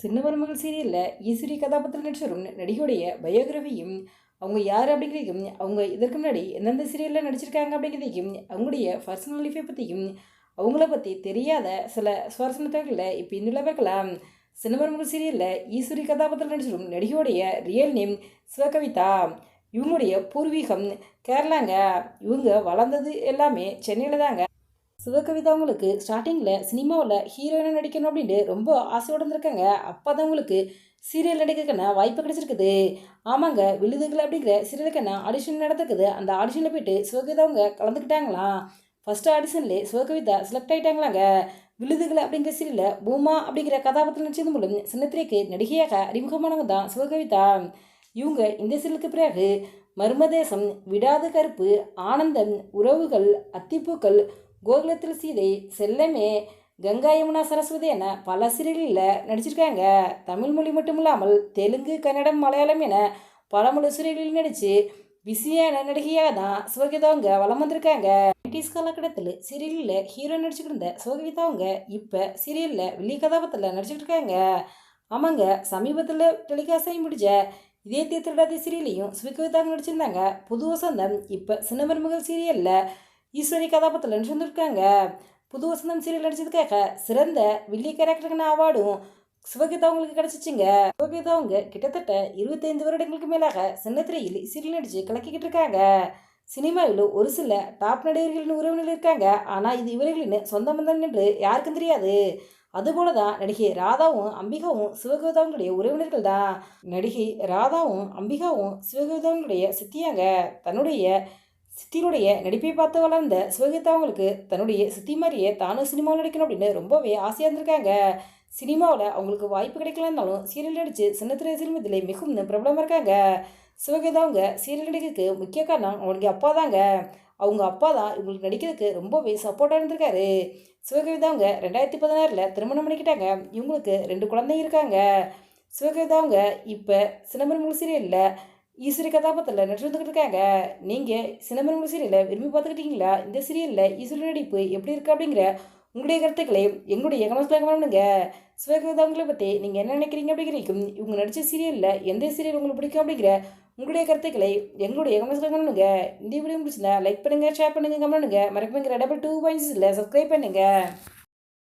சின்ன மருமகள் சீரியலில் ஈஸ்வரி கதாபாத்திரம் நடிச்சு வரும் நடிகையுடைய பயோகிராஃபியும் அவங்க யார் அப்படிங்கிறதையும் அவங்க இதற்கு முன்னாடி எந்தெந்த சீரியலில் நடிச்சிருக்காங்க அப்படிங்கிறதையும் அவங்களுடைய பர்சனல் லைஃப்பை பற்றியும் அவங்கள பற்றி தெரியாத சில சுவாரஸ்யமான தகவல்களை இப்போ இன்னும் பார்க்கலாம். சின்ன மருமகள் சீரியலில் ஈஸ்வரி கதாபாத்திரம் நடிச்சிடும் நடிகையுடைய ரியல் நேம் சிவகவிதா. இவங்களுடைய பூர்வீகம் கேரளாங்க. இவங்க வளர்ந்தது எல்லாமே சென்னையில் தாங்க. சிவகவிதா அவங்களுக்கு ஸ்டார்டிங்கில் சினிமாவில் ஹீரோயினாக நடிக்கணும் அப்படின்ட்டு ரொம்ப ஆசையோடு இருந்திருக்காங்க. அப்போ தான் உங்களுக்கு சீரியல் நடிக்கிறதுக்கான வாய்ப்பு கிடைச்சிருக்குது. ஆமாங்க விழுதுகள் அப்படிங்கிற சீரியலுக்கான ஆடிஷன் நடந்துக்குது அந்த ஆடிஷனில் போயிட்டு சிவகவிதா அவங்க கலந்துக்கிட்டாங்களாம் ஃபஸ்ட்டு ஆடிஷன்லேயே சிவகவிதா செலக்ட் ஆகிட்டாங்களாங்க விழுதுகள் அப்படிங்கிற சீரியலில் பூமா அப்படிங்கிற கதாபாத்திரம் நடிச்சது மூலம் சின்னத்திரைக்கு நடிகையாக அறிமுகமானவங்க தான் சிவகவிதா. இவங்க இந்த சீரியலுக்கு பிறகு மர்மதேசம் விடாத கருப்பு ஆனந்தம் உறவுகள் அத்திப்பூக்கள் கோகுலத்தில் சீதை செல்லமே கங்கா யமுனா சரஸ்வதி என பல சீரியலில் நடிச்சிருக்காங்க. தமிழ் மொழி மட்டும் இல்லாமல் தெலுங்கு கன்னடம் மலையாளம் என பல மொழி சீரியலில் நடித்து பிஸியான நடிகையாக தான் சிவகீதாவங்க வளம் வந்திருக்காங்க. நைன்டிஸ் காலகட்டத்தில் சீரியலில் ஹீரோ நடிச்சுக்கிட்டு இருந்த சிவகீதாவங்க இப்போ சீரியலில் வில்லி கதாபாத்திரத்தில் நடிச்சுக்கிட்டு இருக்காங்க ஆமாங்க சமீபத்தில் டெலிகாஸ்டாகி முடிஞ்ச இதே தீர்த்தடாதி சீரியலையும் சிவகீதாங்க நடிச்சிருந்தாங்க. புது வசந்தம் இப்போ சின்ன சீரியலில் ஈஸ்வரி கதாபாத்திரத்தில் நடிச்சிருந்துருக்காங்க புது வசந்தம் சீரியல் நடிச்சதுக்காக சிறந்த வில்லி கேரக்டருக்கான அவார்டும் சிவகீதா அவங்களுக்கு கிடச்சிச்சிங்க. சிவகீதா அவங்க கிட்டத்தட்ட இருபத்தைந்து வருடங்களுக்கு மேலாக சின்னத்திரையில் சீரியல் நடித்து கலக்கிக்கிட்டு இருக்காங்க. சினிமாவில் ஒரு சில டாப் நடிகர்களின் உறவினர் இருக்காங்க. ஆனால் இது இவர்களின் சொந்த மந்தம் என்று யாருக்கும் தெரியாது. அதுபோல தான் நடிகை ராதாவும் அம்பிகாவும் சிவகோதாவங்களுடைய உறவினர்கள் தான். நடிகை ராதாவும் அம்பிகாவும் சிவகோதாவங்களுடைய சித்தியாங்க. தன்னுடைய சித்தியுடைய நடிப்பை பார்த்து வளர்ந்த சிவகீதா அவங்களுக்கு தன்னுடைய சித்தி மாதிரியே தானும் சினிமாவில் நடிக்கணும் அப்படின்னு ரொம்பவே ஆசையாக இருந்திருக்காங்க. சினிமாவில் அவங்களுக்கு வாய்ப்பு கிடைக்கலன்னாலும் சீரியல் நடித்து சின்னத்திரை சினிமத்தில் மிகவும் பிரபலமாக இருக்காங்க. சிவகீதா அவங்க சீரியல் நடிக்கிறதுக்கு முக்கிய காரணம் அவங்களுக்கு அப்பா தாங்க அவங்க அப்பா தான் இவங்களுக்கு நடிக்கிறதுக்கு ரொம்பவே சப்போர்ட்டாக இருந்திருக்காரு. சிவகவிதா அவங்க ரெண்டாயிரத்தி பதினாறில் திருமணம் பண்ணிக்கிட்டாங்க. இவங்களுக்கு ரெண்டு குழந்தைங்க இருக்காங்க. சிவகவிதா அவங்க இப்போ சிதம்பரம் சீரியலில் ஈஸ்வரி கதாபாத்திரத்தில் நடிச்சுக்கிட்டு இருக்காங்க நீங்கள் சிதம்பரம் சீரியலை விரும்பி பார்த்துக்கிட்டீங்களா? இந்த சீரியலில் ஈஸ்வரி நடிப்பு எப்படி இருக்கு அப்படிங்கிற உங்களுடைய கருத்துக்களை எங்களுடைய கமெண்ட்ஸில் கவனிங்க சிவகதாவங்களை பற்றி நீங்கள் என்ன நினைக்கிறீங்க அப்படிங்கிறக்கும் இவங்க நடித்த சீரியலில் எந்த சீரியல் உங்களுக்கு பிடிக்கும் அப்படிங்கிற உங்களுடைய கருத்துக்களை எங்களுடைய கமெண்ட்ஸில் கவனிங்க இந்த வீடியோ பிடிச்சிருந்தா லைக் பண்ணுங்கள் ஷேர் பண்ணுங்கள் கமெண்ட் பண்ணுங்கள் மறக்காம டபுள் டூ பாயிண்ட்ஸில் சப்ஸ்கிரைப் பண்ணுங்கள்